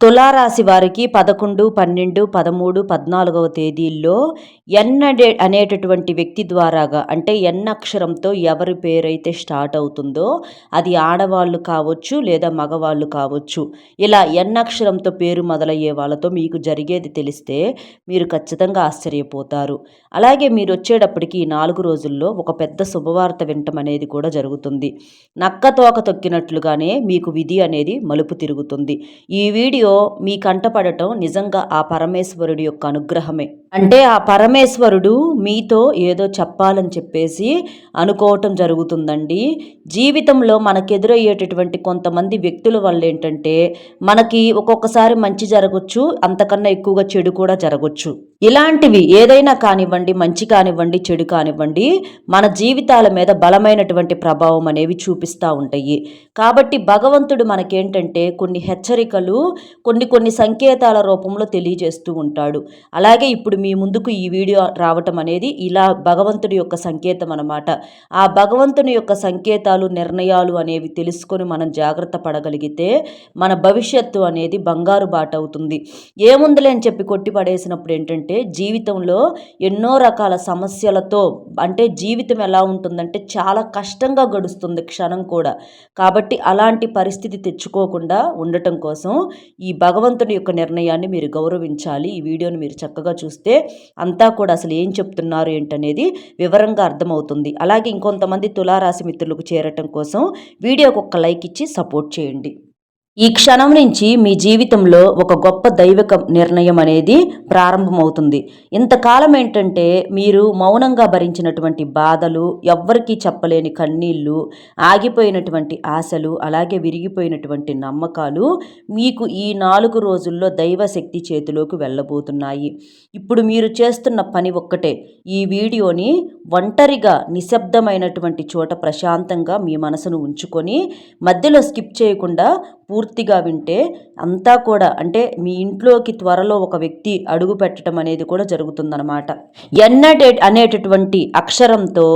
తులారాశి వారికి పదకొండు పన్నెండు పదమూడు పద్నాలుగవ తేదీల్లో ఎన్నడే అనేటటువంటి వ్యక్తి ద్వారాగా అంటే ఎన్ అక్షరంతో ఎవరి పేరైతే స్టార్ట్ అవుతుందో అది ఆడవాళ్ళు కావచ్చు లేదా మగవాళ్ళు కావచ్చు. ఇలా ఎన్ అక్షరంతో పేరు మొదలయ్యే వాళ్ళతో మీకు జరిగేది తెలిస్తే మీరు ఖచ్చితంగా ఆశ్చర్యపోతారు. అలాగే మీరు వచ్చేటప్పటికి ఈ నాలుగు రోజుల్లో ఒక పెద్ద శుభవార్త వినటం అనేది కూడా జరుగుతుంది. నక్క తోక తొక్కినట్లుగానే మీకు విధి అనేది మలుపు తిరుగుతుంది. ఈ వీడియో వీడియో మీ కంటపడటం నిజంగా ఆ పరమేశ్వరుడి యొక్క అనుగ్రహమే. అంటే ఆ పరమేశ్వరుడు మీతో ఏదో చెప్పాలని చెప్పేసి అనుకోవటం జరుగుతుందండి. జీవితంలో మనకెదురయ్యేటటువంటి కొంతమంది వ్యక్తుల వల్ల ఏంటంటే మనకి ఒక్కొక్కసారి మంచి జరగచ్చు అంతకన్నా ఎక్కువగా చెడు కూడా జరగచ్చు. ఇలాంటివి ఏదైనా కానివ్వండి మంచి కానివ్వండి చెడు కానివ్వండి మన జీవితాల మీద బలమైనటువంటి ప్రభావం అనేవి చూపిస్తూ ఉంటాయి. కాబట్టి భగవంతుడు మనకేంటంటే కొన్ని హెచ్చరికలు కొన్ని కొన్ని సంకేతాల రూపంలో తెలియజేస్తూ ఉంటాడు. అలాగే ఇప్పుడు మీ ముందుకు ఈ వీడియో రావటం అనేది ఇలా భగవంతుడి యొక్క సంకేతం అనమాట ఆ భగవంతుని యొక్క సంకేతాలు నిర్ణయాలు అనేవి తెలుసుకొని మనం జాగ్రత్త పడగలిగితే మన భవిష్యత్తు అనేది బంగారు బాట అవుతుంది. ఏముందులే అని చెప్పి కొట్టి పడేసినప్పుడు ఏంటంటే ఏంటంటే జీవితంలో ఎన్నో రకాల సమస్యలతో అంటే జీవితం ఎలా ఉంటుందంటే చాలా కష్టంగా గడుస్తుంది క్షణం కూడా. కాబట్టి అలాంటి పరిస్థితి తెచ్చుకోకుండా ఉండటం కోసం ఈ భగవంతుని యొక్క నిర్ణయాన్ని మీరు గౌరవించాలి. ఈ వీడియోని మీరు చక్కగా చూస్తే అంతా కూడా అసలు ఏం చెప్తున్నారు ఏంటనేది వివరంగా అర్థమవుతుంది. అలాగే ఇంకొంతమంది తులారాశి మిత్రులకు చేరటం కోసం వీడియోకి ఒక లైక్ ఇచ్చి సపోర్ట్ చేయండి. ఈ క్షణం నుంచి మీ జీవితంలో ఒక గొప్ప దైవిక నిర్ణయం అనేది ప్రారంభమవుతుంది. ఇంతకాలం ఏంటంటే మీరు మౌనంగా భరించినటువంటి బాధలు ఎవ్వరికీ చెప్పలేని కన్నీళ్ళు ఆగిపోయినటువంటి ఆశలు అలాగే విరిగిపోయినటువంటి నమ్మకాలు మీకు ఈ నాలుగు రోజుల్లో దైవశక్తి చేతిలోకి వెళ్ళబోతున్నాయి. ఇప్పుడు మీరు చేస్తున్న పని ఒక్కటే. ఈ వీడియోని ఒంటరిగా నిశ్శబ్దమైనటువంటి చోట ప్రశాంతంగా మీ మనసును ఉంచుకొని మధ్యలో స్కిప్ చేయకుండా పూర్తిగా వింటే అంతా కూడా అంటే మీ ఇంట్లోకి త్వరలో ఒక వ్యక్తి అడుగు పెట్టడం అనేది కూడా జరుగుతుందన్నమాట. ఎన్నడే అనేటటువంటి అక్షరంతో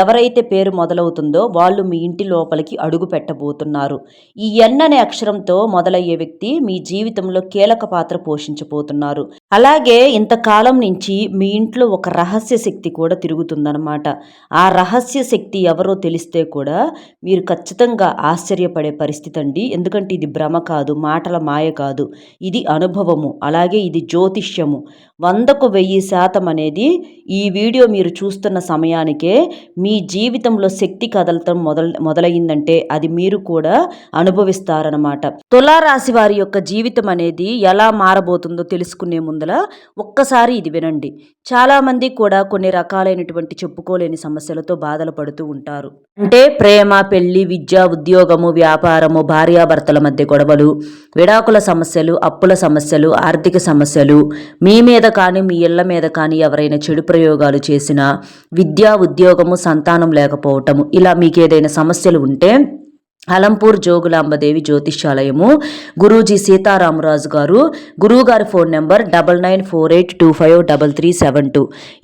ఎవరైతే పేరు మొదలవుతుందో వాళ్ళు మీ ఇంటి లోపలికి అడుగు పెట్టబోతున్నారు. ఈ ఎన్ అనే అక్షరంతో మొదలయ్యే వ్యక్తి మీ జీవితంలో కీలక పాత్ర పోషించబోతున్నారు. అలాగే ఇంతకాలం నుంచి మీ ఇంట్లో ఒక రహస్య శక్తి కూడా తిరుగుతుందన్నమాట. ఆ రహస్య శక్తి ఎవరో తెలిస్తే కూడా మీరు ఖచ్చితంగా ఆశ్చర్యపడే పరిస్థితి అండి ఎందుకంటే ఇది భ్రమ కాదు మాటల మాయ కాదు. ఇది అనుభవము అలాగే ఇది జ్యోతిష్యము. వందకు వెయ్యి శాతం అనేది ఈ వీడియో మీరు చూస్తున్న సమయానికే మీ జీవితంలో శక్తి కదలటం మొదల మొదలైందంటే అది మీరు కూడా అనుభవిస్తారనమాట తులారాశి వారి యొక్క జీవితం అనేది ఎలా మారబోతుందో తెలుసుకునే ముందు ముందల ఒక్కసారి ఇది వినండి. చాలామంది కూడా కొన్ని రకాలైనటువంటి చెప్పుకోలేని సమస్యలతో బాధలు పడుతూ ఉంటారు. అంటే ప్రేమ పెళ్ళి విద్య ఉద్యోగము వ్యాపారము భార్యాభర్తల మధ్య గొడవలు విడాకుల సమస్యలు అప్పుల సమస్యలు ఆర్థిక సమస్యలు మీ మీద కానీ మీ ఇళ్ళ మీద కానీ ఎవరైనా చెడు ప్రయోగాలు చేసినా విద్యా ఉద్యోగము సంతానం లేకపోవటము ఇలా మీకు ఏదైనా సమస్యలు ఉంటే అలంపూర్ జోగులాంబదేవి జ్యోతిష్యాలయము. గురూజీ సీతారామరాజు గారు గురువుగారి phone number double nine four eight two five double three seven two.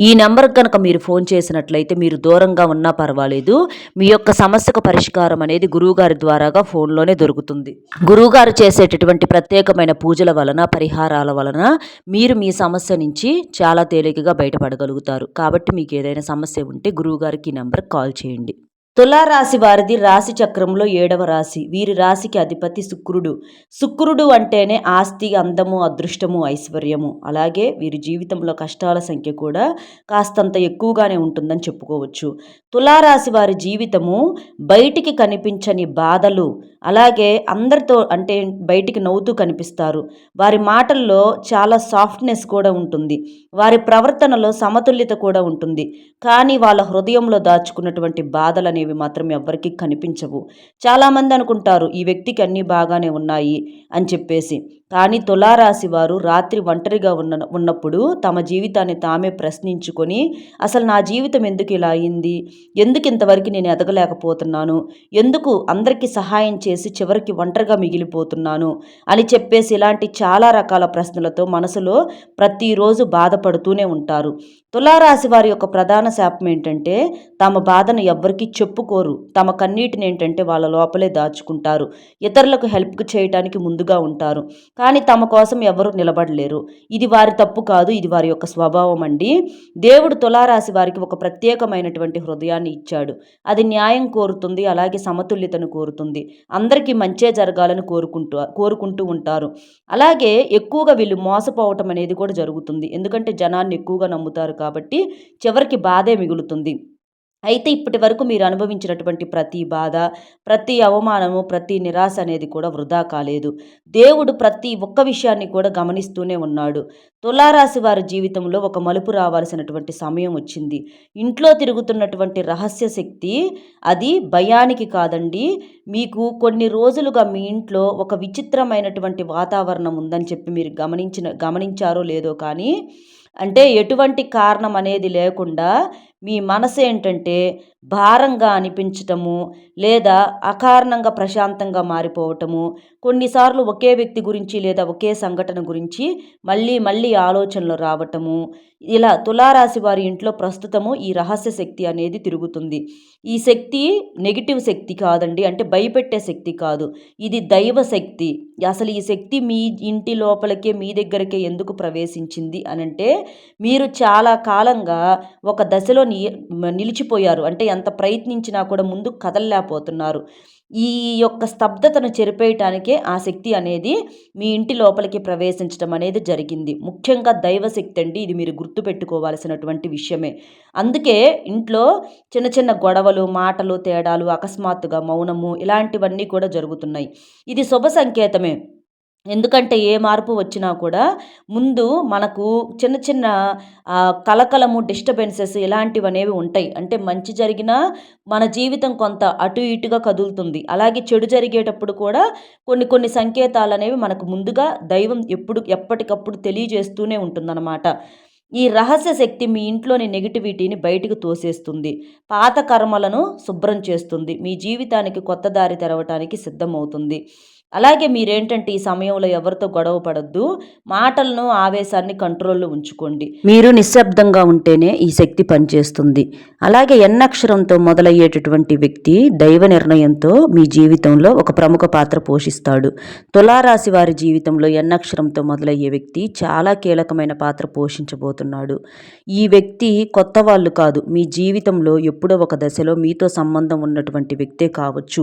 ఈ నెంబర్ కనుక మీరు ఫోన్ చేసినట్లయితే మీరు దూరంగా ఉన్నా పర్వాలేదు. మీ యొక్క సమస్యకు పరిష్కారం అనేది గురువుగారి ద్వారాగా ఫోన్లోనే దొరుకుతుంది. గురువుగారు చేసేటటువంటి ప్రత్యేకమైన పూజల వలన పరిహారాల వలన మీరు మీ సమస్య నుంచి చాలా తేలికగా బయటపడగలుగుతారు. కాబట్టి మీకు ఏదైనా సమస్య ఉంటే గురువుగారికి ఈ నెంబర్కి కాల్ చేయండి. తులారాశి వారిది రాశి చక్రంలో ఏడవ రాశి. వీరి రాశికి అధిపతి శుక్రుడు. శుక్రుడు అంటేనే ఆస్తి అందము అదృష్టము ఐశ్వర్యము. అలాగే వీరి జీవితంలో కష్టాల సంఖ్య కూడా కాస్తంత ఎక్కువగానే ఉంటుందని చెప్పుకోవచ్చు. తులారాశి వారి జీవితము బయటికి కనిపించని బాధలు అలాగే అందరితో అంటే బయటికి నవ్వుతూ కనిపిస్తారు. వారి మాటల్లో చాలా సాఫ్ట్నెస్ కూడా ఉంటుంది. వారి ప్రవర్తనలో సమతుల్యత కూడా ఉంటుంది. కానీ వాళ్ళ హృదయంలో దాచుకున్నటువంటి బాధలు అనేవి మాత్రం ఎవ్వరికీ కనిపించవు. చాలామంది అనుకుంటారు ఈ వ్యక్తికి అన్నీ బాగానే ఉన్నాయి అని చెప్పేసి. కానీ తులారాశి వారు రాత్రి ఒంటరిగా ఉన్న ఉన్నప్పుడు తమ జీవితాన్ని తామే ప్రశ్నించుకొని అసలు నా జీవితం ఎందుకు ఇలా అయింది? ఎందుకు ఇంతవరకు నేను ఎదగలేకపోతున్నాను? ఎందుకు అందరికీ సహాయం చేసి చివరికి ఒంటరిగా మిగిలిపోతున్నాను? అని చెప్పేసి ఇలాంటి చాలా రకాల ప్రశ్నలతో మనసులో ప్రతిరోజు బాధపడుతూనే ఉంటారు. తులారాశి వారి యొక్క ప్రధాన శాపం ఏంటంటే తమ బాధను ఎవ్వరికీ చెప్పుకోరు. తమ కన్నీటిని ఏంటంటే వాళ్ళ లోపలే దాచుకుంటారు. ఇతరులకు హెల్ప్ చేయటానికి ముందుగా ఉంటారు. కానీ తమ కోసం ఎవరు నిలబడలేరు. ఇది వారి తప్పు కాదు. ఇది వారి యొక్క స్వభావం అండి. దేవుడు తులారాశి వారికి ఒక ప్రత్యేకమైనటువంటి హృదయాన్ని ఇచ్చాడు. అది న్యాయం కోరుతుంది. అలాగే సమతుల్యతను కోరుతుంది. అందరికీ మంచే జరగాలని కోరుకుంటూ కోరుకుంటూ ఉంటారు. అలాగే ఎక్కువగా వీళ్ళు మోసపోవటం అనేది కూడా జరుగుతుంది. ఎందుకంటే జనాన్ని ఎక్కువగా నమ్ముతారు కాబట్టి చివరికి బాధే మిగులుతుంది. అయితే ఇప్పటి వరకు మీరు అనుభవించినటువంటి ప్రతి బాధ ప్రతి అవమానము ప్రతి నిరాశ అనేది కూడా వృధా కాలేదు. దేవుడు ప్రతి ఒక్క విషయాన్ని కూడా గమనిస్తూనే ఉన్నాడు. తులారాశి వారి జీవితంలో ఒక మలుపు రావాల్సినటువంటి సమయం వచ్చింది. ఇంట్లో తిరుగుతున్నటువంటి రహస్య శక్తి అది భయానికి కాదండి. మీకు కొన్ని రోజులుగా మీ ఇంట్లో ఒక విచిత్రమైనటువంటి వాతావరణం ఉందని చెప్పి మీరు గమనించిన గమనించారో లేదో కానీ అంటే ఎటువంటి కారణం అనేది లేకుండా మీ మనసు ఏంటంటే భారంగా అనిపించటము లేదా అకారణంగా ప్రశాంతంగా మారిపోవటము. కొన్నిసార్లు ఒకే వ్యక్తి గురించి లేదా ఒకే సంఘటన గురించి మళ్ళీ మళ్ళీ ఆలోచనలు రావటము. ఇలా తులారాశి వారి ఇంట్లో ప్రస్తుతము ఈ రహస్య శక్తి అనేది తిరుగుతుంది. ఈ శక్తి నెగిటివ్ శక్తి కాదండి అంటే భయపెట్టే శక్తి కాదు. ఇది దైవ శక్తి. అసలు ఈ శక్తి మీ ఇంటి లోపలికే మీ దగ్గరకే ఎందుకు ప్రవేశించింది అనంటే మీరు చాలా కాలంగా ఒక దశలో నిలిచిపోయారు. అంటే ఎంత ప్రయత్నించినా కూడా ముందు కదలలేకపోతున్నారు. ఈ యొక్క స్తబ్దతను చెరిపేయటానికే ఆ శక్తి అనేది మీ ఇంటి లోపలికి ప్రవేశించడం అనేది జరిగింది. ముఖ్యంగా దైవశక్తి అండి ఇది మీరు గుర్తుపెట్టుకోవాల్సినటువంటి విషయమే. అందుకే ఇంట్లో చిన్న చిన్న గొడవలు మాటలు తేడాలు అకస్మాత్తుగా మౌనము ఇలాంటివన్నీ కూడా జరుగుతున్నాయి. ఇది శుభ సంకేతమే. ఎందుకంటే ఏ మార్పు వచ్చినా కూడా ముందు మనకు చిన్న చిన్న కలకలము డిస్టర్బెన్సెస్ ఇలాంటివి అనేవి ఉంటాయి. అంటే మంచి జరిగినా మన జీవితం కొంత అటు ఇటుగా కదులుతుంది. అలాగే చెడు జరిగేటప్పుడు కూడా కొన్ని కొన్ని సంకేతాలు అనేవి మనకు ముందుగా దైవం ఎప్పుడు ఎప్పటికప్పుడు తెలియజేస్తూనే ఉంటుందన్నమాట. ఈ రహస్య శక్తి మీ ఇంట్లోని నెగిటివిటీని బయటకు తోసేస్తుంది. పాత కర్మలను శుభ్రం చేస్తుంది. మీ జీవితానికి కొత్త దారి తెరవటానికి సిద్ధమవుతుంది. అలాగే మీరేంటంటే ఈ సమయంలో ఎవరితో గొడవ పడద్దు మాటలను ఆవేశాన్ని కంట్రోల్లో ఉంచుకోండి. మీరు నిశ్శబ్దంగా ఉంటేనే ఈ శక్తి పనిచేస్తుంది. అలాగే ఎన్నక్షరంతో మొదలయ్యేటటువంటి వ్యక్తి దైవ నిర్ణయంతో మీ జీవితంలో ఒక ప్రముఖ పాత్ర పోషిస్తాడు. తులారాశి వారి జీవితంలో ఎన్నక్షరంతో మొదలయ్యే వ్యక్తి చాలా కీలకమైన పాత్ర పోషించబోతున్నాడు. ఈ వ్యక్తి కొత్త వాళ్ళు కాదు. మీ జీవితంలో ఎప్పుడో ఒక దశలో మీతో సంబంధం ఉన్నటువంటి వ్యక్తే కావచ్చు.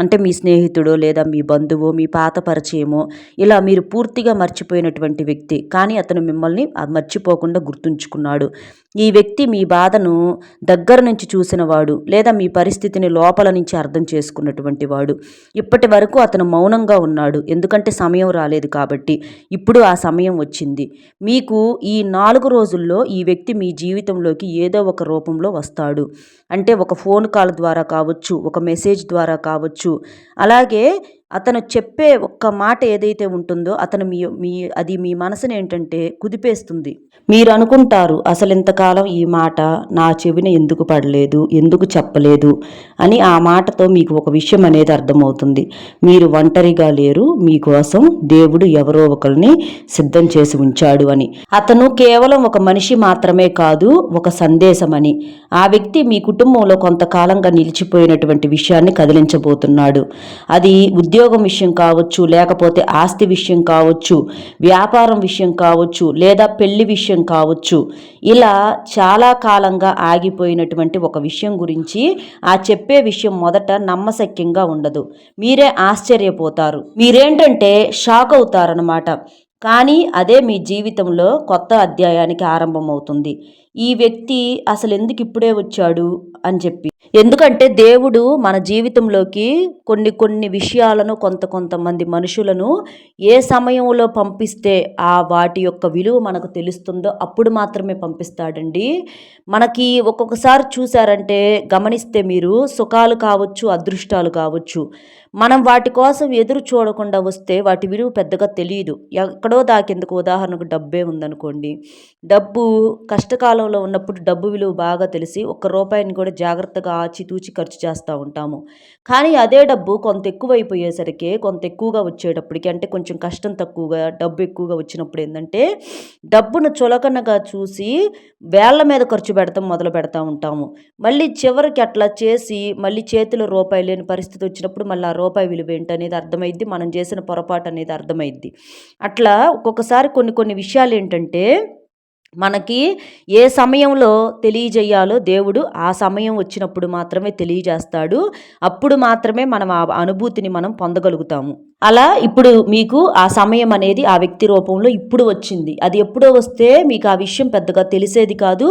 అంటే మీ స్నేహితుడో లేదా మీ బంధువు మీ పాత పరిచయమో. ఇలా మీరు పూర్తిగా మర్చిపోయినటువంటి వ్యక్తి. కానీ అతను మిమ్మల్ని మర్చిపోకుండా గుర్తుంచుకున్నాడు. ఈ వ్యక్తి మీ బాధను దగ్గర నుంచి చూసినవాడు లేదా మీ పరిస్థితిని లోపల నుంచి అర్థం చేసుకున్నటువంటి వాడు. ఇప్పటి వరకు అతను మౌనంగా ఉన్నాడు. ఎందుకంటే సమయం రాలేదు కాబట్టి. ఇప్పుడు ఆ సమయం వచ్చింది. మీకు ఈ నాలుగు రోజుల్లో ఈ వ్యక్తి మీ జీవితంలోకి ఏదో ఒక రూపంలో వస్తాడు. అంటే ఒక ఫోన్ కాల్ ద్వారా కావచ్చు ఒక మెసేజ్ ద్వారా కావచ్చు. అలాగే అతను చెప్పే ఒక్క మాట ఏదైతే ఉంటుందో అతను మీ మీ అది మీ మనసుని ఏంటంటే కుదిపేస్తుంది. మీరు అనుకుంటారు అసలు ఇంతకాలం ఈ మాట నా చెవిన ఎందుకు పడలేదు ఎందుకు చెప్పలేదు? అని ఆ మాటతో మీకు ఒక విషయం అనేది అర్థమవుతుంది. మీరు ఒంటరిగా లేరు మీకోసం దేవుడు ఎవరో ఒకరిని సిద్ధం చేసి ఉంచాడు అని. అతను కేవలం ఒక మనిషి మాత్రమే కాదు ఒక సందేశం అని. ఆ వ్యక్తి మీ కుటుంబంలో కొంతకాలంగా నిలిచిపోయినటువంటి విషయాన్ని కదిలించబోతున్నాడు. అది ఉద్యోగ ఉద్యోగం విషయం కావచ్చు లేకపోతే ఆస్తి విషయం కావచ్చు వ్యాపారం విషయం కావచ్చు లేదా పెళ్ళి విషయం విషయం కావచ్చు ఇలా చాలా కాలంగా ఆగిపోయినటువంటి ఒక విషయం గురించి ఆ చెప్పే విషయం మొదట నమ్మశక్యంగా ఉండదు. మీరే ఆశ్చర్యపోతారు. మీరేంటంటే షాక్ అవుతారనమాట కానీ అదే మీ జీవితంలో కొత్త అధ్యాయానికి ఆరంభమవుతుంది. ఈ వ్యక్తి అసలు ఎందుకు ఇప్పుడే వచ్చాడు అని చెప్పి. ఎందుకంటే దేవుడు మన జీవితంలోకి కొన్ని కొన్ని విషయాలను కొంత కొంతమంది మనుషులను ఏ సమయంలో పంపిస్తే ఆ వాటి యొక్క విలువ మనకు తెలుస్తుందో అప్పుడు మాత్రమే పంపిస్తాడండి. మనకి ఒక్కొక్కసారి చూసారంటే గమనిస్తే మీరు సుఖాలు కావచ్చు అదృష్టాలు కావచ్చు. మనం వాటి కోసం ఎదురు చూడకుండా వస్తే వాటి విలువ పెద్దగా తెలియదు. ఎక్కడో దాకేందుకు ఉదాహరణకు డబ్బే ఉందనుకోండి. డబ్బు కష్టకాలంలో ఉన్నప్పుడు డబ్బు విలువ బాగా తెలిసి ఒక్క రూపాయిని కూడా జాగ్రత్తగా ఆచితూచి ఖర్చు చేస్తూ ఉంటాము. కానీ అదే డబ్బు కొంత ఎక్కువైపోయేసరికి కొంత ఎక్కువగా వచ్చేటప్పటికి అంటే కొంచెం కష్టం తక్కువగా డబ్బు ఎక్కువగా వచ్చినప్పుడు ఏంటంటే డబ్బును చులకనగా చూసి వేళ్ళ మీద ఖర్చు పెడతాం మొదలు పెడతా ఉంటాము. మళ్ళీ చివరికి అట్లా చేసి మళ్ళీ చేతిలో రూపాయి లేని పరిస్థితి వచ్చినప్పుడు మళ్ళీ ఆ రూపాయి విలువ ఏంటనేది అర్థమైద్ది మనం చేసిన పొరపాటు అనేది అర్థమైద్ది. అట్లా ఒక్కొక్కసారి కొన్ని కొన్ని విషయాలు ఏంటంటే మనకి ఏ సమయంలో తెలియజేయాలో దేవుడు ఆ సమయం వచ్చినప్పుడు మాత్రమే తెలియజేస్తాడు. అప్పుడు మాత్రమే మనం ఆ అనుభూతిని మనం పొందగలుగుతాము. అలా ఇప్పుడు మీకు ఆ సమయం అనేది ఆ వ్యక్తి రూపంలో ఇప్పుడు వచ్చింది. అది ఎప్పుడో వస్తే మీకు ఆ విషయం పెద్దగా తెలిసేది కాదు.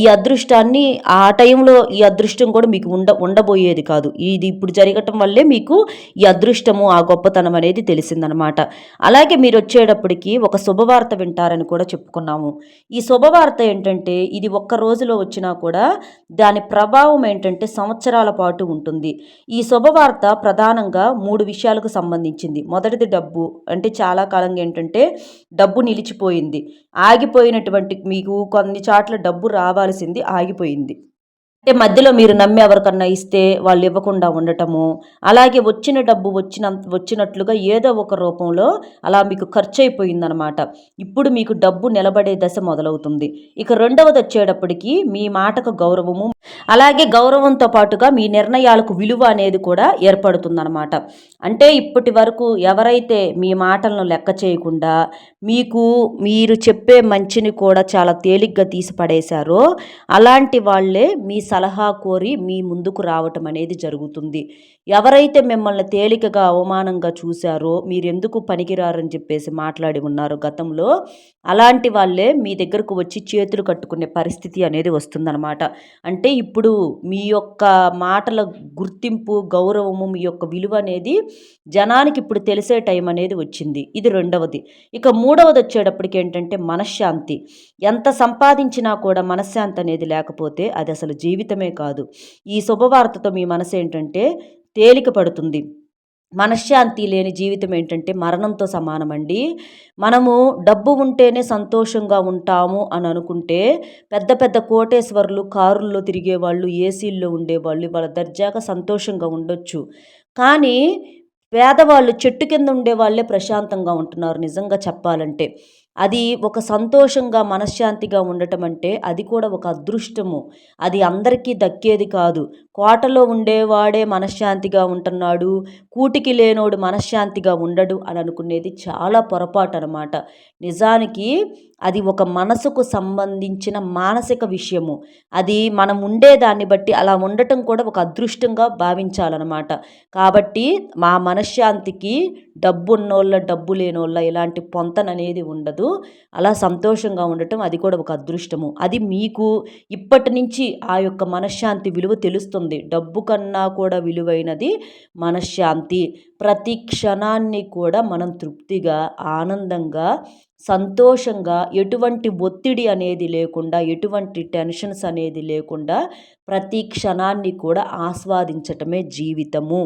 ఈ అదృష్టాన్ని ఆ టైంలో ఈ అదృష్టం కూడా మీకు ఉండ ఉండబోయేది కాదు. ఇది ఇప్పుడు జరగటం వల్లే మీకు ఈ అదృష్టము ఆ గొప్పతనం అనేది తెలిసిందనమాట. అలాగే మీరు వచ్చేటప్పటికి ఒక శుభవార్త వింటారని కూడా చెప్పుకున్నాము. ఈ శుభవార్త ఏంటంటే ఇది ఒక్క రోజులో వచ్చినా కూడా దాని ప్రభావం ఏంటంటే సంవత్సరాల పాటు ఉంటుంది. ఈ శుభవార్త ప్రధానంగా మూడు విషయాలకు సంబంధించి ఇచ్చింది మొదటిది డబ్బు. అంటే చాలా కాలంగా ఏంటంటే డబ్బు నిలిచిపోయింది. ఆగిపోయినటువంటి మీకు కొన్ని చాట్ల డబ్బు రావాల్సింది ఆగిపోయింది. అంటే మధ్యలో మీరు నమ్మి ఎవరికన్నా ఇస్తే వాళ్ళు ఇవ్వకుండా ఉండటము అలాగే వచ్చిన డబ్బు వచ్చిన వచ్చినట్లుగా ఏదో ఒక రూపంలో అలా మీకు ఖర్చు అయిపోయిందనమాట ఇప్పుడు మీకు డబ్బు నిలబడే దశ మొదలవుతుంది. ఇక రెండవది వచ్చేటప్పటికి మీ మాటకు గౌరవము అలాగే గౌరవంతో పాటుగా మీ నిర్ణయాలకు విలువ అనేది కూడా ఏర్పడుతుందనమాట. అంటే ఇప్పటి వరకు ఎవరైతే మీ మాటలను లెక్క చేయకుండా మీకు మీరు చెప్పే మంచిని కూడా చాలా తేలిగ్గా తీసి పడేశారో అలాంటి వాళ్ళే మీ స సలహా కోరి మీ ముందుకు రావటం అనేది జరుగుతుంది. ఎవరైతే మిమ్మల్ని తేలికగా అవమానంగా చూశారో మీరెందుకు పనికిరారని చెప్పేసి మాట్లాడి ఉన్నారు గతంలో అలాంటి వాళ్ళే మీ దగ్గరకు వచ్చి చేతులు కట్టుకునే పరిస్థితి అనేది వస్తుందన్నమాట. అంటే ఇప్పుడు మీ యొక్క మాటల గుర్తింపు గౌరవము మీ యొక్క విలువ అనేది జనానికి ఇప్పుడు తెలిసే టైం అనేది వచ్చింది. ఇది రెండవది. ఇక మూడవది వచ్చేటప్పటికి ఏంటంటే మనశ్శాంతి. ఎంత సంపాదించినా కూడా మనశ్శాంతి అనేది లేకపోతే అది అసలు జీవితమే కాదు. ఈ శుభవార్తతో మీ మనసు ఏంటంటే తేలిక పడుతుంది. మనశ్శాంతి లేని జీవితం ఏంటంటే మరణంతో సమానమండి. మనము డబ్బు ఉంటేనే సంతోషంగా ఉంటాము అని అనుకుంటే పెద్ద పెద్ద కోటేశ్వర్లు కారుల్లో తిరిగేవాళ్ళు ఏసీల్లో ఉండేవాళ్ళు వాళ్ళ దర్జాగా సంతోషంగా ఉండొచ్చు. కానీ పేదవాళ్ళు చెట్టు కింద ఉండే వాళ్ళే ప్రశాంతంగా ఉంటున్నారు నిజంగా చెప్పాలంటే. అది ఒక సంతోషంగా మనశ్శాంతిగా ఉండటం అంటే అది కూడా ఒక అదృష్టము. అది అందరికీ దక్కేది కాదు. కోటలో ఉండేవాడే మనశ్శాంతిగా ఉంటున్నాడు. కూటికి లేనోడు మనశ్శాంతిగా ఉండడు అని అనుకునేది చాలా పొరపాటు అనమాట నిజానికి అది ఒక మనసుకు సంబంధించిన మానసిక విషయము. అది మనం ఉండేదాన్ని బట్టి అలా ఉండటం కూడా ఒక అదృష్టంగా భావించాలన్నమాట. కాబట్టి మా మనశ్శాంతికి డబ్బు ఉన్నోళ్ళ డబ్బు లేనోళ్ళ ఇలాంటి పొంతననేది ఉండదు. అలా సంతోషంగా ఉండటం అది కూడా ఒక అదృష్టము. అది మీకు ఇప్పటి నుంచి ఆ యొక్క మనశ్శాంతి విలువ తెలుస్తుంది. డబ్బు కన్నా కూడా విలువైనది మనశ్శాంతి. ప్రతి క్షణాన్ని కూడా మనం తృప్తిగా ఆనందంగా సంతోషంగా ఎటువంటి ఒత్తిడి అనేది లేకుండా ఎటువంటి టెన్షన్స్ అనేది లేకుండా ప్రతి క్షణాన్ని కూడా ఆస్వాదించటమే జీవితము.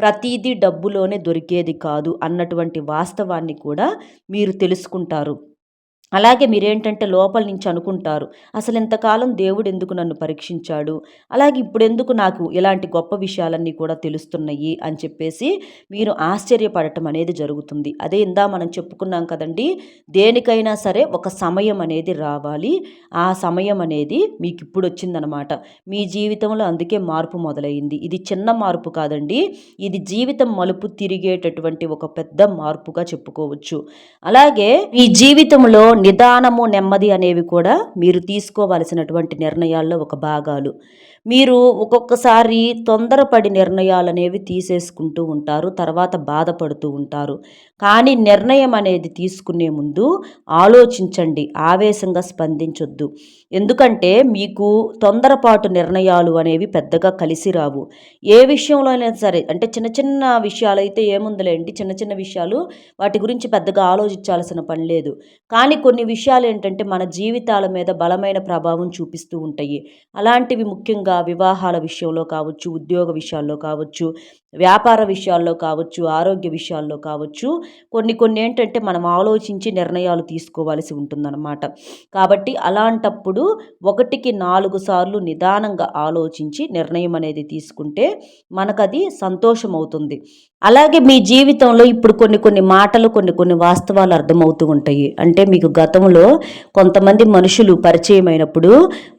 ప్రతిదీ డబ్బులోనే దొరికేది కాదు అన్నటువంటి వాస్తవాన్ని కూడా మీరు తెలుసుకుంటారు. అలాగే మీరేంటంటే లోపల నుంచి అనుకుంటారు అసలు ఇంతకాలం దేవుడు ఎందుకు నన్ను పరీక్షించాడు? అలాగే ఇప్పుడు ఎందుకు నాకు ఇలాంటి గొప్ప విషయాలన్నీ కూడా తెలుస్తున్నాయి? అని చెప్పేసి మీరు ఆశ్చర్యపడటం అనేది జరుగుతుంది. అదే ఇందా మనం చెప్పుకున్నాం కదండి దేనికైనా సరే ఒక సమయం అనేది రావాలి. ఆ సమయం అనేది మీకు ఇప్పుడు వచ్చిందనమాట. మీ జీవితంలో అందుకే మార్పు మొదలైంది. ఇది చిన్న మార్పు కాదండి ఇది జీవితం మలుపు తిరిగేటటువంటి ఒక పెద్ద మార్పుగా చెప్పుకోవచ్చు. అలాగే మీ జీవితంలో నిదానము నెమ్మది అనేవి కూడా మీరు తీసుకోవలసినటువంటి నిర్ణయాల్లో ఒక భాగాలు. మీరు ఒక్కొక్కసారి తొందరపడి నిర్ణయాలు అనేవి తీసేసుకుంటూ ఉంటారు తర్వాత బాధపడుతూ ఉంటారు. కానీ నిర్ణయం అనేది తీసుకునే ముందు ఆలోచించండి ఆవేశంగా స్పందించొద్దు. ఎందుకంటే మీకు తొందరపాటు నిర్ణయాలు అనేవి పెద్దగా కలిసి రావు. ఏ విషయంలో అయినా సరే అంటే చిన్న చిన్న విషయాలు అయితే ఏముందిలేండి చిన్న చిన్న విషయాలు వాటి గురించి పెద్దగా ఆలోచించాల్సిన పని లేదు. కానీ కొన్ని విషయాలు ఏంటంటే మన జీవితాల మీద బలమైన ప్రభావం చూపిస్తూ ఉంటాయి. అలాంటివి ముఖ్యంగా వివాహాల విషయంలో కావచ్చు ఉద్యోగ విషయాల్లో కావచ్చు వ్యాపార విషయాల్లో కావచ్చు ఆరోగ్య విషయాల్లో కావచ్చు కొన్ని కొన్ని ఏంటంటే మనం ఆలోచించి నిర్ణయాలు తీసుకోవాల్సి ఉంటుందన్నమాట. కాబట్టి అలాంటప్పుడు ఒకటికి నాలుగు సార్లు నిదానంగా ఆలోచించి నిర్ణయం అనేది తీసుకుంటే మనకది సంతోషం అవుతుంది అలాగే మీ జీవితంలో ఇప్పుడు కొన్ని కొన్ని మాటలు కొన్ని కొన్ని వాస్తవాలు అర్థమవుతూ ఉంటాయి. అంటే మీకు గతంలో కొంతమంది మనుషులు పరిచయం అయినప్పుడు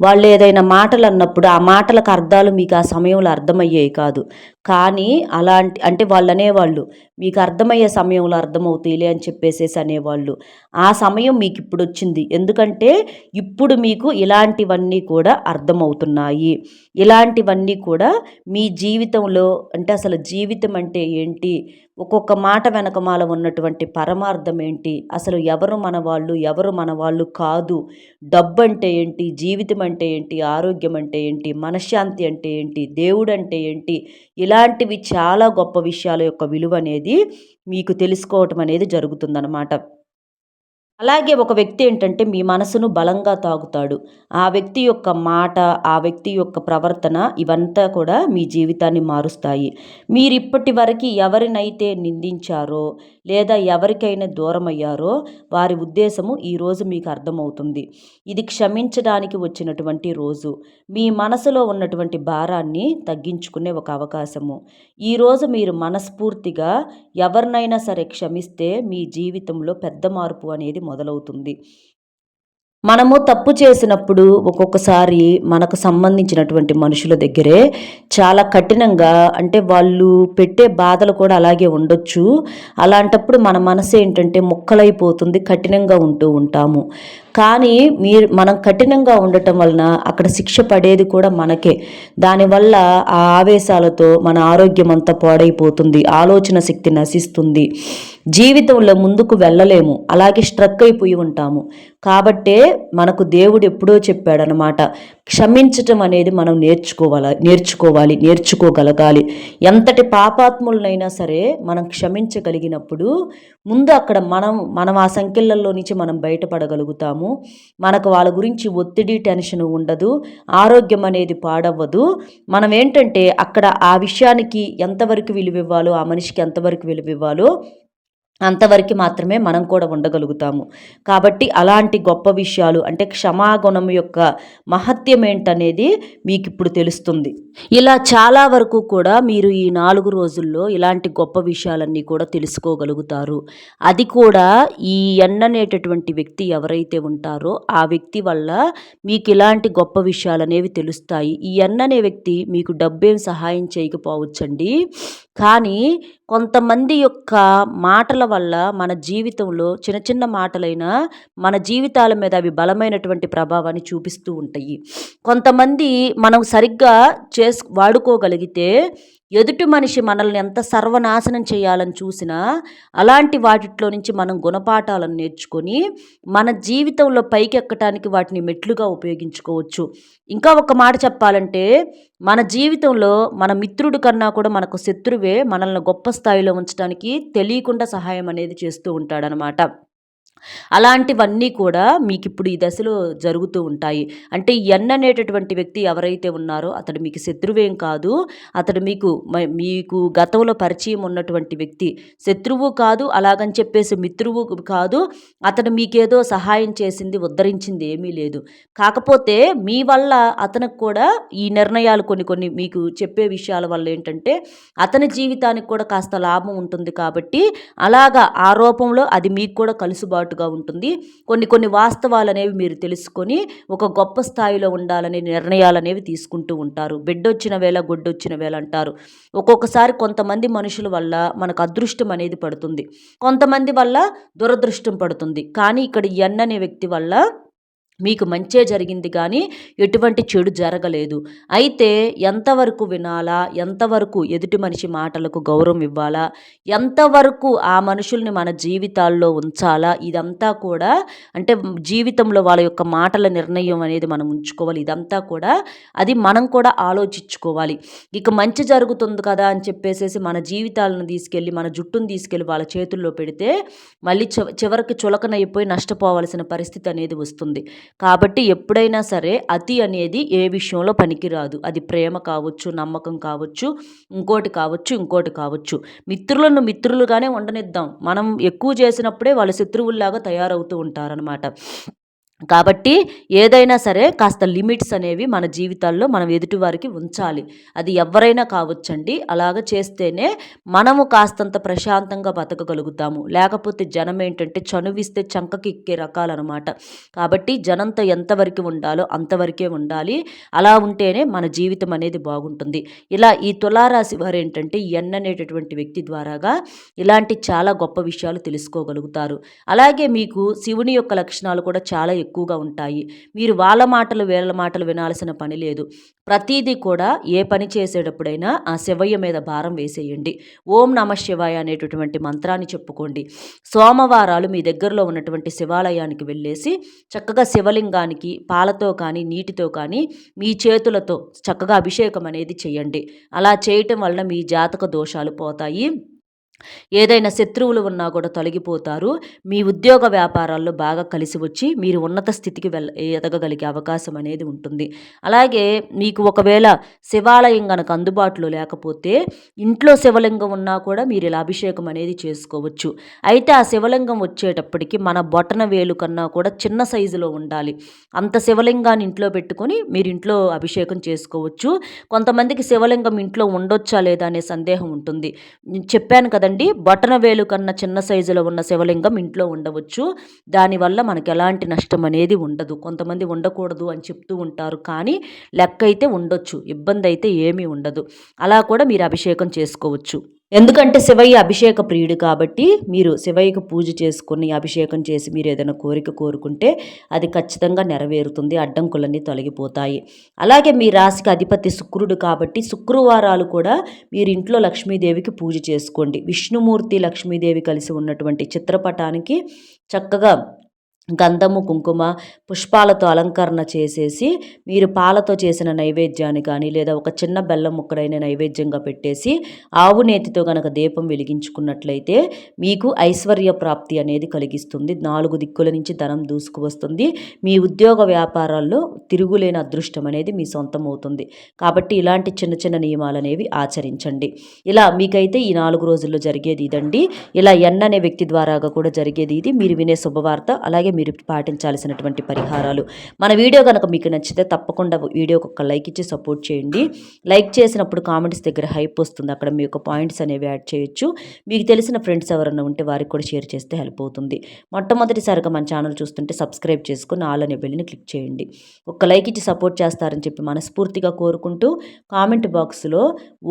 వాళ్ళు ఏదైనా మాటలు అన్నప్పుడు ఆ మాటలకు అర్థాలు మీకు ఆ సమయంలో అర్థమయ్యేవి కాదు. కానీ అలాంటి అంటే వాళ్ళు అనేవాళ్ళు మీకు అర్థమయ్యే సమయంలో అర్థమవుతాయిలే అని చెప్పేసేసి అనేవాళ్ళు. ఆ సమయం మీకు ఇప్పుడు వచ్చింది ఎందుకంటే ఇప్పుడు మీకు ఇలాంటివన్నీ కూడా అర్థమవుతున్నాయి. ఇలాంటివన్నీ కూడా మీ జీవితంలో అంటే అసలు జీవితం అంటే ఏంటి? ఒక్కొక్క మాట వెనకమాల ఉన్నటువంటి పరమార్థం ఏంటి? అసలు ఎవరు మన వాళ్ళు ఎవరు మన వాళ్ళు కాదు. డబ్బు అంటే ఏంటి? జీవితం అంటే ఏంటి? ఆరోగ్యం అంటే ఏంటి? మనశ్శాంతి అంటే ఏంటి? దేవుడు అంటే ఏంటి? ఇలాంటివి చాలా గొప్ప విషయాల యొక్క విలువ అనేది మీకు తెలుసుకోవటం అనేది జరుగుతుందన్నమాట. అలాగే ఒక వ్యక్తి ఏంటంటే మీ మనసును బలంగా తాగుతాడు. ఆ వ్యక్తి యొక్క మాట ఆ వ్యక్తి యొక్క ప్రవర్తన ఇవంతా కూడా మీ జీవితాన్ని మారుస్తాయి. మీరు ఇప్పటి వరకు ఎవరినైతే నిందించారో లేదా ఎవరికైనా దూరం అయ్యారో వారి ఉద్దేశము ఈరోజు మీకు అర్థమవుతుంది. ఇది క్షమించడానికి వచ్చినటువంటి రోజు. మీ మనసులో ఉన్నటువంటి భారాన్ని తగ్గించుకునే ఒక అవకాశము. ఈరోజు మీరు మనస్ఫూర్తిగా ఎవరినైనా సరే క్షమిస్తే మీ జీవితంలో పెద్ద మార్పు అనేది మొదలవుతుంది. మనము తప్పు చేసినప్పుడు ఒక్కొక్కసారి మనకు సంబంధించినటువంటి మనుషుల దగ్గరే చాలా కఠినంగా అంటే వాళ్ళు పెట్టే బాధలు కూడా అలాగే ఉండొచ్చు. అలాంటప్పుడు మన మనసు ఏంటంటే ముక్కలైపోతుంది కఠినంగా ఉంటూ ఉంటాము. కానీ మీరు మనం కఠినంగా ఉండటం వలన అక్కడ శిక్ష పడేది కూడా మనకే. దానివల్ల ఆ ఆవేశాలతో మన ఆరోగ్యం అంతా పాడైపోతుంది ఆలోచన శక్తి నశిస్తుంది. జీవితంలో ముందుకు వెళ్ళలేము. అలాగే స్ట్రక్ అయిపోయి ఉంటాము. కాబట్టే మనకు దేవుడు ఎప్పుడో చెప్పాడనమాట క్షమించటం అనేది మనం నేర్చుకోవాలి నేర్చుకోవాలి నేర్చుకోగలగాలి. ఎంతటి పాపాత్ములనైనా సరే మనం క్షమించగలిగినప్పుడు ముందు అక్కడ మనం మనం ఆ సంఖ్యలలో నుంచి మనం బయటపడగలుగుతాము. మనకు వాళ్ళ గురించి ఒత్తిడి టెన్షన్ ఉండదు. ఆరోగ్యం అనేది పాడవ్వదు. మనం ఏంటంటే అక్కడ ఆ విషయానికి ఎంతవరకు విలువ ఇవ్వాలో ఆ మనిషికి ఎంతవరకు విలువ ఇవ్వాలో అంతవరకు మాత్రమే మనం కూడా ఉండగలుగుతాము. కాబట్టి అలాంటి గొప్ప విషయాలు అంటే క్షమాగుణం యొక్క మహత్యం ఏంటనేది మీకు ఇప్పుడు తెలుస్తుంది. ఇలా చాలా వరకు కూడా మీరు ఈ నాలుగు రోజుల్లో ఇలాంటి గొప్ప విషయాలన్నీ కూడా తెలుసుకోగలుగుతారు. అది కూడా ఈ ఎన్ననేటటువంటి వ్యక్తి ఎవరైతే ఉంటారో ఆ వ్యక్తి వల్ల మీకు ఇలాంటి గొప్ప విషయాలు అనేవి తెలుస్తాయి. ఈ ఎన్ననే వ్యక్తి మీకు డబ్బేం సహాయం చేయకపోవచ్చండి. కానీ కొంతమంది యొక్క మాటల వల్ల మన జీవితంలో చిన్న చిన్న మాటలైనా మన జీవితాల మీద అవి బలమైనటువంటి ప్రభావాన్ని చూపిస్తూ ఉంటాయి. కొంతమంది మనం సరిగ్గా చేసు వాడుకోగలిగితే ఎదుటి మనిషి మనల్ని ఎంత సర్వనాశనం చేయాలని చూసినా అలాంటి వాటిట్లో నుంచి మనం గుణపాఠాలను నేర్చుకొని మన జీవితంలో పైకి ఎక్కటానికి వాటిని మెట్లుగా ఉపయోగించుకోవచ్చు. ఇంకా ఒక మాట చెప్పాలంటే మన జీవితంలో మన మిత్రుడి కన్నా కూడా మనకు శత్రువే మనల్ని గొప్ప స్థాయిలో ఉంచడానికి తెలియకుండా సహాయం అనేది చేస్తూ ఉంటాడనమాట. అలాంటివన్నీ కూడా మీకు ఇప్పుడు ఈ దశలో జరుగుతూ ఉంటాయి. అంటే ఎన్ అనేటటువంటి వ్యక్తి ఎవరైతే ఉన్నారో అతడు మీకు శత్రువేం కాదు. అతడు మీకు మీకు గతంలో పరిచయం ఉన్నటువంటి వ్యక్తి శత్రువు కాదు అలాగని చెప్పేసి మిత్రువు కాదు. అతడు మీకేదో సహాయం చేసింది ఉద్ధరించింది ఏమీ లేదు. కాకపోతే మీ వల్ల అతనికి కూడా ఈ నిర్ణయాలు కొన్ని కొన్ని మీకు చెప్పే విషయాల వల్ల ఏంటంటే అతని జీవితానికి కూడా కాస్త లాభం ఉంటుంది కాబట్టి అలాగా ఆ రూపంలో అది మీకు కూడా కలుసుబాటు ఉన్నట్టుగా ఉంటుంది. కొన్ని కొన్ని వాస్తవాలు అనేవి మీరు తెలుసుకొని ఒక గొప్ప స్థాయిలో ఉండాలనే నిర్ణయాలు అనేవి తీసుకుంటూ ఉంటారు. బిడ్డొచ్చిన వేళ గుడ్డొచ్చిన వేళ అంటారు. ఒక్కొక్కసారి కొంతమంది మనుషుల వల్ల మనకు అదృష్టం అనేది పడుతుంది. కొంతమంది వల్ల దురదృష్టం పడుతుంది. కానీ ఇక్కడ ఎన్ అనే వ్యక్తి వల్ల మీకు మంచే జరిగింది కానీ ఎటువంటి చెడు జరగలేదు. అయితే ఎంతవరకు వినాలా? ఎంతవరకు ఎదుటి మనిషి మాటలకు గౌరవం ఇవ్వాలా? ఎంతవరకు ఆ మనుషుల్ని మన జీవితాల్లో ఉంచాలా? ఇదంతా కూడా అంటే జీవితంలో వాళ్ళ యొక్క మాటల నిర్ణయం అనేది మనం ఉంచుకోవాలి. ఇదంతా కూడా అది మనం కూడా ఆలోచించుకోవాలి. ఇక మంచి జరుగుతుంది కదా అని చెప్పేసేసి మన జీవితాలను తీసుకెళ్ళి మన జుట్టును తీసుకెళ్ళి వాళ్ళ చేతుల్లో పెడితే మళ్ళీ చివరికి చులకనైపోయి నష్టపోవాల్సిన పరిస్థితి అనేది వస్తుంది. కాబట్టి ఎప్పుడైనా సరే అతి అనేది ఏ విషయంలో పనికిరాదు. అది ప్రేమ కావచ్చు నమ్మకం కావచ్చు ఇంకోటి కావచ్చు ఇంకోటి కావచ్చు. మిత్రులను మిత్రులుగానే ఉండనిద్దాం. మనం ఎక్కువ చేసినప్పుడే వాళ్ళ శత్రువుల్లాగా తయారవుతూ ఉంటారనమాట కాబట్టి ఏదైనా సరే కాస్త లిమిట్స్ అనేవి మన జీవితాల్లో మనం ఎదుటివారికి ఉంచాలి. అది ఎవరైనా కావచ్చండి. అలాగ చేస్తేనే మనము కాస్తంత ప్రశాంతంగా బతకగలుగుతాము. లేకపోతే జనం ఏంటంటే చనువిస్తే చంకకి ఎక్కే రకాలన్నమాట. కాబట్టి జనంతో ఎంతవరకు ఉండాలో అంతవరకే ఉండాలి. అలా ఉంటేనే మన జీవితం అనేది బాగుంటుంది. ఇలా ఈ తులారాశి వారు ఏంటంటే ఎన్ అనేటటువంటి వ్యక్తి ద్వారాగా ఇలాంటి చాలా గొప్ప విషయాలు తెలుసుకోగలుగుతారు. అలాగే మీకు శివుని యొక్క లక్షణాలు కూడా చాలా ఎక్కువగా ఉంటాయి. మీరు వాళ్ళ మాటలు వీళ్ళ మాటలు వినాల్సిన పని లేదు. ప్రతీదీ కూడా ఏ పని చేసేటప్పుడైనా ఆ శివయ్య మీద భారం వేసేయండి. ఓం నమ శివాయ అనేటటువంటి మంత్రాన్ని చెప్పుకోండి. సోమవారాలు మీ దగ్గరలో ఉన్నటువంటి శివాలయానికి వెళ్ళేసి చక్కగా శివలింగానికి పాలతో కానీ నీటితో కానీ మీ చేతులతో చక్కగా అభిషేకం అనేది చేయండి. అలా చేయటం వలన మీ జాతక దోషాలు పోతాయి. ఏదైనా శత్రువులు ఉన్నా కూడా తొలగిపోతారు. మీ ఉద్యోగ వ్యాపారాల్లో బాగా కలిసి వచ్చి మీరు ఉన్నత స్థితికి వెళ్ళ ఎదగగలిగే అవకాశం అనేది ఉంటుంది. అలాగే మీకు ఒకవేళ శివాలయం కనుక అందుబాటులో లేకపోతే ఇంట్లో శివలింగం ఉన్నా కూడా మీరు ఇలా అభిషేకం అనేది చేసుకోవచ్చు. అయితే ఆ శివలింగం వచ్చేటప్పటికి మన బొటన వేలు కన్నా కూడా చిన్న సైజులో ఉండాలి. అంత శివలింగాన్ని ఇంట్లో పెట్టుకొని మీరు ఇంట్లో అభిషేకం చేసుకోవచ్చు. కొంతమందికి శివలింగం ఇంట్లో ఉండొచ్చా లేదా అనే సందేహం ఉంటుంది. చెప్పాను కదా కదండి బటన వేలు కన్నా చిన్న సైజులో ఉన్న శివలింగం ఇంట్లో ఉండవచ్చు. దానివల్ల మనకు ఎలాంటి నష్టం అనేది ఉండదు. కొంతమంది ఉండకూడదు అని చెప్తూ ఉంటారు. కానీ లెక్క అయితే ఉండొచ్చు. ఇబ్బంది అయితే ఏమీ ఉండదు. అలా కూడా మీరు అభిషేకం చేసుకోవచ్చు. ఎందుకంటే శివయ్య అభిషేక ప్రియుడు కాబట్టి మీరు శివయ్యకు పూజ చేసుకుని అభిషేకం చేసి మీరు ఏదైనా కోరిక కోరుకుంటే అది ఖచ్చితంగా నెరవేరుతుంది అడ్డంకులన్నీ తొలగిపోతాయి. అలాగే మీ రాశికి అధిపతి శుక్రుడు కాబట్టి శుక్రవారాలు కూడా మీరు ఇంట్లో లక్ష్మీదేవికి పూజ చేసుకోండి. విష్ణుమూర్తి లక్ష్మీదేవి కలిసి ఉన్నటువంటి చిత్రపటానికి చక్కగా గంధము కుంకుమ పుష్పాలతో అలంకరణ చేసేసి మీరు పాలతో చేసిన నైవేద్యాన్ని కానీ లేదా ఒక చిన్న బెల్లం ముక్కడైన నైవేద్యంగా పెట్టేసి ఆవు నేతితో గనక దీపం వెలిగించుకున్నట్లయితే మీకు ఐశ్వర్య ప్రాప్తి అనేది కలిగిస్తుంది. నాలుగు దిక్కుల నుంచి ధనం దూసుకువస్తుంది. మీ ఉద్యోగ వ్యాపారాల్లో తిరుగులేని అదృష్టం అనేది మీ సొంతం అవుతుంది. కాబట్టి ఇలాంటి చిన్న చిన్న నియమాలు అనేవి ఆచరించండి. ఇలా మీకైతే ఈ నాలుగు రోజుల్లో జరిగేది ఇదండి. ఇలా ఎన్ అనే వ్యక్తి ద్వారాగా కూడా జరిగేది ఇది. మీరు వినే శుభవార్త అలాగే మీరు పాటించాల్సినటువంటి పరిహారాలు. మన వీడియో కనుక మీకు నచ్చితే తప్పకుండా వీడియోకి ఒక లైక్ ఇచ్చి సపోర్ట్ చేయండి. లైక్ చేసినప్పుడు కామెంట్స్ దగ్గర హైప్ వస్తుంది. అక్కడ మీ యొక్క పాయింట్స్ అనేవి యాడ్ చేయొచ్చు. మీకు తెలిసిన ఫ్రెండ్స్ ఎవరైనా ఉంటే వారికి కూడా షేర్ చేస్తే హెల్ప్ అవుతుంది. మొట్టమొదటిసారిగా మన ఛానల్ చూస్తుంటే సబ్స్క్రైబ్ చేసుకుని ఆల్ అనే బెల్లిని క్లిక్ చేయండి. ఒక లైక్ ఇచ్చి సపోర్ట్ చేస్తారని చెప్పి మనస్ఫూర్తిగా కోరుకుంటూ కామెంట్ బాక్స్లో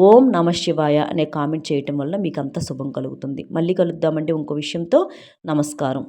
ఓం నమ శివాయ అనే కామెంట్ చేయటం వల్ల మీకు అంత శుభం కలుగుతుంది. మళ్ళీ కలుద్దామంటే ఇంకో విషయంతో. నమస్కారం.